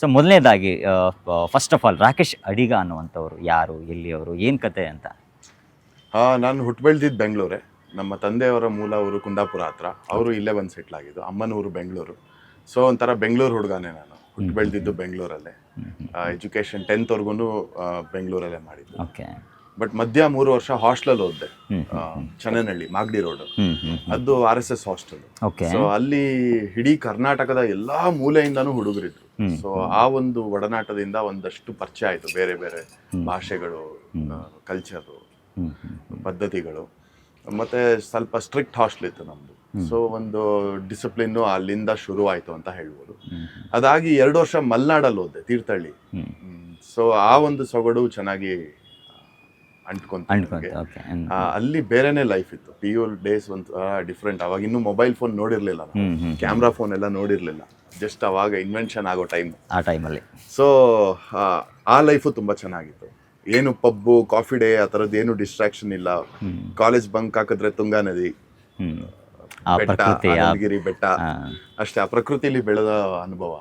So ಮೊದಲನೇದಾಗಿ first of all Rakesh Adiga ಅನ್ನುವಂಥವ್ರು ಯಾರು ಎಲ್ಲಿಯವರು ಏನು ಕತೆ ಅಂತ? ಹಾ ನಾನು ಹುಟ್ಟು ಬೆಳೆದಿದ್ದು ಬೆಂಗಳೂರೇ. ನಮ್ಮ ತಂದೆಯವರ ಮೂಲ ಊರು ಕುಂದಾಪುರ ಹತ್ರ. ಅವರು ಇಲ್ಲೇ ಬಂದು ಸೆಟ್ಲ್ ಆಗಿದ್ದು ಅಮ್ಮನ ಊರು ಬೆಂಗಳೂರು. ಸೊ ಒಂಥರ ಬೆಂಗಳೂರು ಹುಡುಗನೇ ನಾನು. ಹುಟ್ಟು ಬೆಳೆದಿದ್ದು ಬೆಂಗಳೂರಲ್ಲೇ. ಎಜುಕೇಶನ್ ಟೆಂತ್ವರೆಗೂ ಬೆಂಗಳೂರಲ್ಲೇ ಮಾಡಿದ್ದು. ಓಕೆ ಬಟ್ ಮಧ್ಯ ಮೂರು ವರ್ಷ ಹಾಸ್ಟ್ಲಲ್ಲಿ ಓದಿದೆ. ಚನ್ನನಹಳ್ಳಿ ಮಾಗಡಿ ರೋಡ್. ಅದು R S S hostel. So ಅಲ್ಲಿ ಇಡೀ ಕರ್ನಾಟಕದ ಎಲ್ಲಾ ಮೂಲೆಯಿಂದಾನು ಹುಡುಗರಿದ್ರು. ಸೊ ಆ ಒಂದು ಒಡನಾಟದಿಂದ ಒಂದಷ್ಟು ಪರಿಚಯ ಆಯ್ತು. ಬೇರೆ ಬೇರೆ ಭಾಷೆಗಳು ಕಲ್ಚರ್ ಪದ್ಧತಿಗಳು. ಮತ್ತೆ ಸ್ವಲ್ಪ ಸ್ಟ್ರಿಕ್ಟ್ ಹಾಸ್ಟೆಲ್ ಇತ್ತು ನಮ್ದು. ಸೊ ಒಂದು ಡಿಸಿಪ್ಲಿನ್ ಅಲ್ಲಿಂದ ಶುರು ಆಯ್ತು ಅಂತ ಹೇಳ್ಬೋದು. ಅದಾಗಿ ಎರಡು ವರ್ಷ ಮಲ್ನಾಡಲ್ಲಿ ಹೋದೆ ತೀರ್ಥಹಳ್ಳಿ ಸೊ ಆ ಒಂದು ಸೊಗಡು ಚೆನ್ನಾಗಿ ಅಂಟ್ಕೊಂತ ಓಕೆ ಅಲ್ಲಿ ಬೇರೆನೆ ಲೈಫ್ ಇತ್ತು. ಪಿ ಯು ಡೇಸ್ ಒಂದು ಡಿಫ್ರೆಂಟ್ ಅವಾಗ ಇನ್ನು ಮೊಬೈಲ್ ಫೋನ್ ನೋಡಿರ್ಲಿಲ್ಲ ಕ್ಯಾಮ್ರಾ ಫೋನ್ ಎಲ್ಲ ನೋಡಿರ್ಲಿಲ್ಲ. ಜಸ್ಟ್ ಅವಾಗ ಇನ್ವೆನ್ಷನ್ ಆಗೋ ಟೈಮ್ ಆ ಟೈಮಲ್ಲಿ ಸೊ ಆ ಲೈಫು ತುಂಬಾ ಚೆನ್ನಾಗಿತ್ತು. ಏನು ಪಬ್ಬು ಕಾಫಿ ಡೇ ಆ ಥರದ್ದು ಏನು ಡಿಸ್ಟ್ರಾಕ್ಷನ್ ಇಲ್ಲ. ಕಾಲೇಜ್ ಬಂಕ್ ಹಾಕಿದ್ರೆ ತುಂಗಾ ನದಿ. ಬೆಟ್ಟ ಆನಂದಗಿರಿ ಬೆಟ್ಟ. ಅಷ್ಟೇ ಆ ಪ್ರಕೃತಿಲಿ ಬೆಳೆದ ಅನುಭವ.